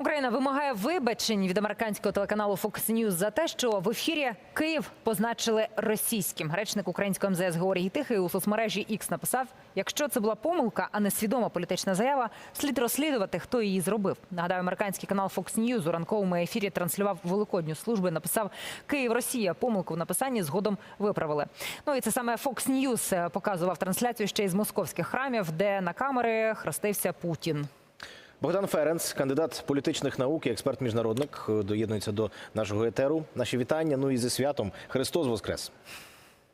Україна вимагає вибачень від американського телеканалу Fox News за те, що в ефірі Київ позначили російським. Речник українського МЗС Георгій Тихий у соцмережі X написав: якщо це була помилка, а не свідома політична заява, слід розслідувати, хто її зробив. Нагадаю, американський канал Fox News у ранковому ефірі транслював великодню службу. і Написав Київ Росія. Помилку в написанні згодом виправили. Ну і це саме Fox News е, показував трансляцію ще із московських храмів, де на камери хрестився Путін. Богдан Ференц, кандидат політичних наук і експерт-міжнародник, е, доєднується до нашого етеру. Наші вітання. Ну і зі святом Христос Воскрес.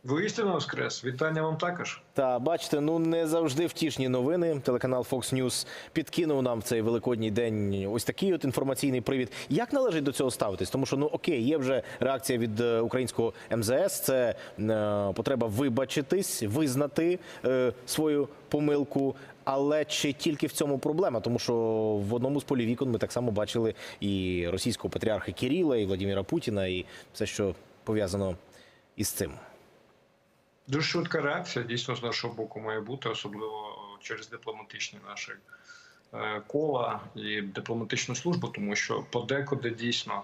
Воістину воскрес. Вітання вам також. Та бачите, ну не завжди втішні новини. Телеканал Fox News підкинув нам в цей великодній день ось такий от інформаційний привід. Як належить до цього ставитись? Тому що ну окей, є вже реакція від е, українського МЗС. Це е, потреба вибачитись, визнати е, свою помилку. Але чи тільки в цьому проблема? Тому що в одному з полів вікон ми так само бачили і російського патріарха Кіріла, і Владимира Путіна, і все, що пов'язано із цим. Дуже швидка реакція дійсно з нашого боку має бути, особливо через дипломатичні наші е, кола і дипломатичну службу, тому що подекуди дійсно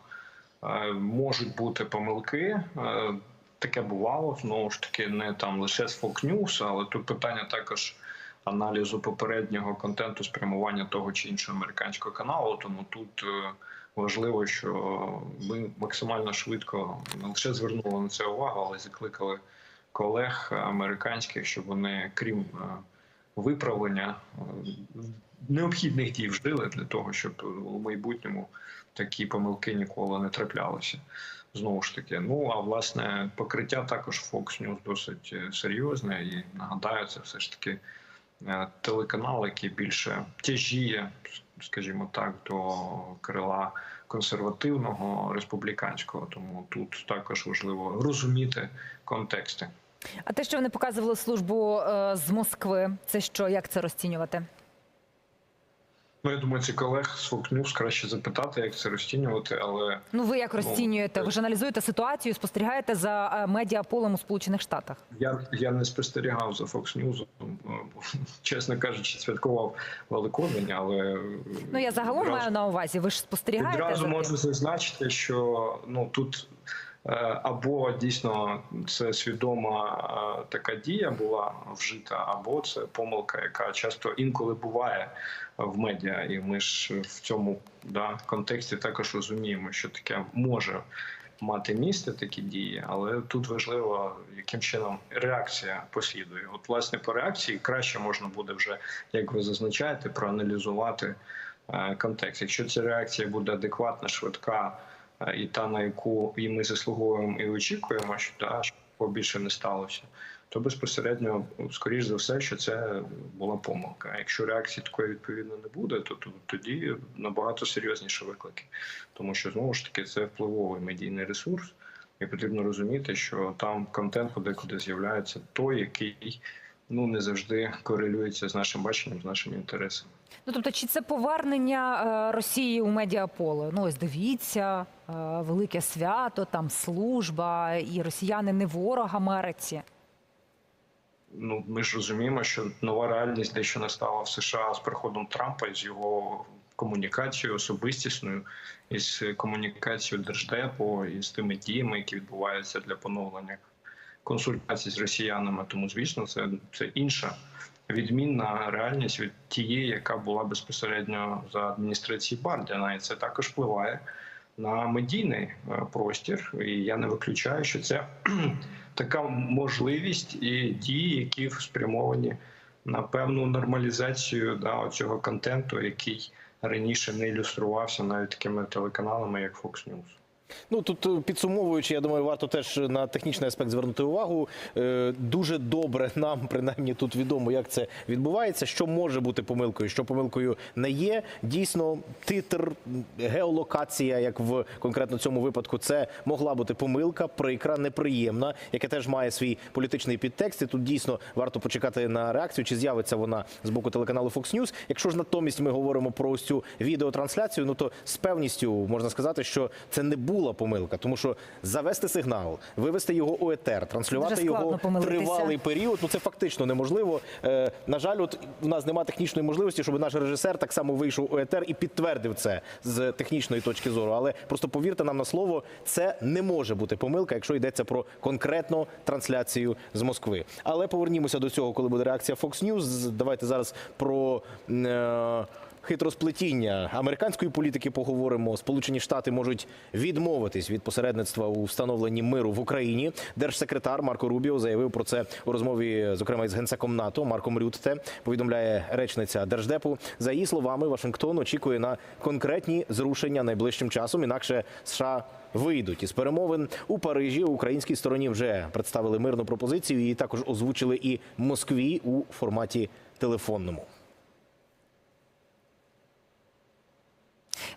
е, можуть бути помилки. Е, Таке бувало знову ж таки, не там лише з Fox News, але тут питання також аналізу попереднього контенту спрямування того чи іншого американського каналу. Тому тут е, важливо, що ми максимально швидко не лише звернули на це увагу, але закликали колег американських, щоб вони, крім е, виправлення е, необхідних дій вжили для того, щоб у майбутньому такі помилки ніколи не траплялися. Знову ж таки, ну а власне покриття також Fox News досить е, серйозне, і нагадаю, це все ж таки телеканал, який більше тяжіє, скажімо так, до крила консервативного республіканського. Тому тут також важливо розуміти контексти. А те, що вони показували службу е, з Москви, це що? Як це розцінювати? Ну, я думаю, ці колег з Fox News краще запитати, як це розцінювати, але Ну ви як розцінюєте? Ви ж аналізуєте ситуацію, спостерігаєте за е, медіаполем у Сполучених Штатах? я, я не спостерігав за Fox News, чесно кажучи, святкував Великодень, але Ну я загалом відразу- маю на увазі. Ви ж спостерігаєте Відразу за можу зазначити, що ну тут е, або дійсно це свідома е, така дія була вжита, або це помилка, яка часто інколи буває в медіа, і ми ж в цьому да, контексті також розуміємо, що таке може. Мати місце такі дії, але тут важливо, яким чином реакція послідує. От, власне, по реакції краще можна буде вже, як ви зазначаєте, проаналізувати е, контекст. Якщо ця реакція буде адекватна, швидка е, і та, на яку і ми заслуговуємо і очікуємо, що та такого більше не сталося, то безпосередньо, скоріш за все, що це була помилка. Якщо реакції такої відповідно не буде, то, то тоді набагато серйозніші виклики, тому що знову ж таки це впливовий медійний ресурс. І потрібно розуміти, що там контент подекуди з'являється той, який ну не завжди корелюється з нашим баченням, з нашими інтересами. Ну тобто, чи це повернення е, Росії у медіаполе? Ну ось дивіться, е, велике свято, там служба, і росіяни не ворог Америці. Ну ми ж розуміємо, що нова реальність дещо настала в США з приходом Трампа і з його комунікацією особистісною, із комунікацією держдепу і з тими діями, які відбуваються для поновлення консультацій з росіянами. Тому, звісно, це, це інша відмінна реальність від тієї, яка була безпосередньо за адміністрації Бардіна, і це також впливає на медійний е, простір. І я не виключаю, що це така можливість і дії, які спрямовані на певну нормалізацію да, цього контенту, який раніше не ілюструвався навіть такими телеканалами, як Fox News. Ну тут е, підсумовуючи, я думаю, варто теж на технічний аспект звернути увагу. Е, Дуже добре нам принаймні тут відомо, як це відбувається, що може бути помилкою, що помилкою не є. Дійсно, титр, геолокація, як в конкретно цьому випадку, це могла бути помилка, прикра, неприємна, яка теж має свій політичний підтекст. І тут дійсно варто почекати на реакцію, чи з'явиться вона з боку телеканалу Fox News. Якщо ж натомість ми говоримо про ось цю відеотрансляцію, ну то з певністю можна сказати, що це не було була помилка, тому що завести сигнал, вивести його у етер, транслювати його тривалий період. Ну це фактично неможливо. Е, на жаль, от у нас немає технічної можливості, щоб наш режисер так само вийшов у етер і підтвердив це з технічної точки зору. Але просто повірте нам на слово, це не може бути помилка, якщо йдеться про конкретну трансляцію з Москви. Але повернімося до цього, коли буде реакція Fox News. Давайте зараз про. Хитросплетіння американської політики поговоримо. Сполучені Штати можуть відмовитись від посередництва у встановленні миру в Україні. Держсекретар Марко Рубіо заявив про це у розмові, зокрема із генсеком НАТО Марком Рютте. Повідомляє речниця держдепу. За її словами, Вашингтон очікує на конкретні зрушення найближчим часом. Інакше США вийдуть із перемовин у Парижі. Українській стороні вже представили мирну пропозицію. Її також озвучили і Москві у форматі телефонному.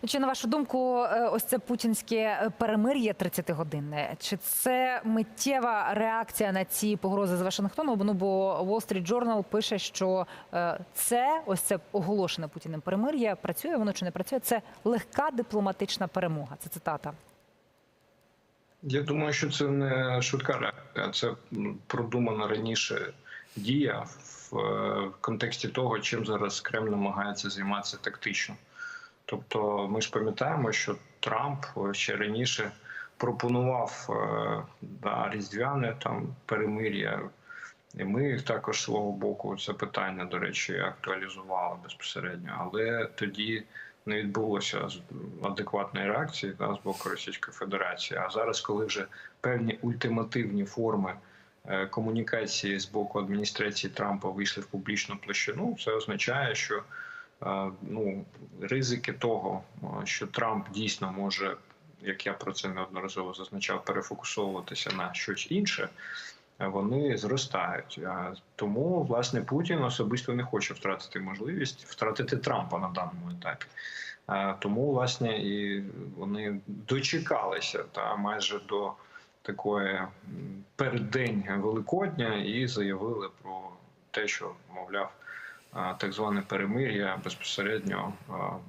Чи на вашу думку, е, ось це путінське е, перемир'я 30-годинне? Чи це миттєва реакція на ці погрози з Вашингтону? Ну бо Wall Street Journal пише, що е, це ось це оголошене Путіним перемир'я. Працює воно чи не працює? Це легка дипломатична перемога. Це цитата. Я думаю, що це не швидка реакція, це продумана раніше дія в контексті того, чим зараз Кремль намагається займатися тактично. Тобто, ми ж пам'ятаємо, що Трамп е, ще раніше пропонував е, да, різдвяне там перемир'я. І ми також свого боку це питання, до речі, актуалізували безпосередньо, але тоді не відбулося адекватної реакції да, з боку Російської Федерації. А зараз, коли вже певні ультимативні форми е, комунікації з боку адміністрації Трампа вийшли в публічну площину, це означає, що е, ну, ризики того, е, що Трамп дійсно може, як я про це неодноразово зазначав, перефокусовуватися на щось інше. е, Вони зростають, тому власне Путін особисто не хоче втратити можливість втратити Трампа на даному етапі. Е, Тому власне і вони дочекалися та майже до такої переддень Великодня і заявили про те, що мовляв так зване перемир'я безпосередньо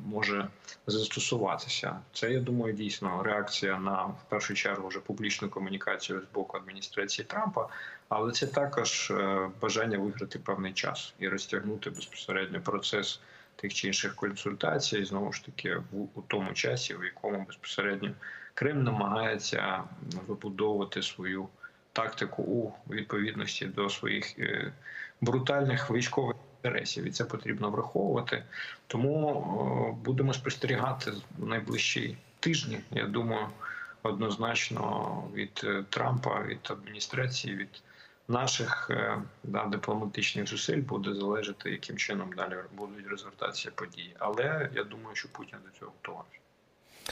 може застосуватися. Це я думаю дійсно реакція на в першу чергу вже публічну комунікацію з боку адміністрації Трампа, але це також е, бажання виграти певний час і розтягнути безпосередньо процес тих чи інших консультацій, знову ж таки, в у тому часі, в якому безпосередньо Крим намагається вибудовувати свою тактику у відповідності до своїх е, брутальних військових інтересів, і це потрібно враховувати. Тому е, будемо спостерігати в найближчі тижні. Я думаю, однозначно від е, Трампа, від адміністрації, від наших е, да, дипломатичних зусиль буде залежати, яким чином далі будуть розвертатися події. Але я думаю, що Путін до цього готовий.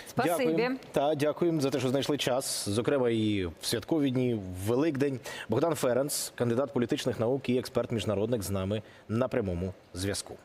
Спасибі. Дякуємо. Та дякуємо за те, що знайшли час, зокрема і в святкові дні, в Великдень. Богдан Ференс, кандидат політичних наук і експерт міжнародник з нами на прямому зв'язку.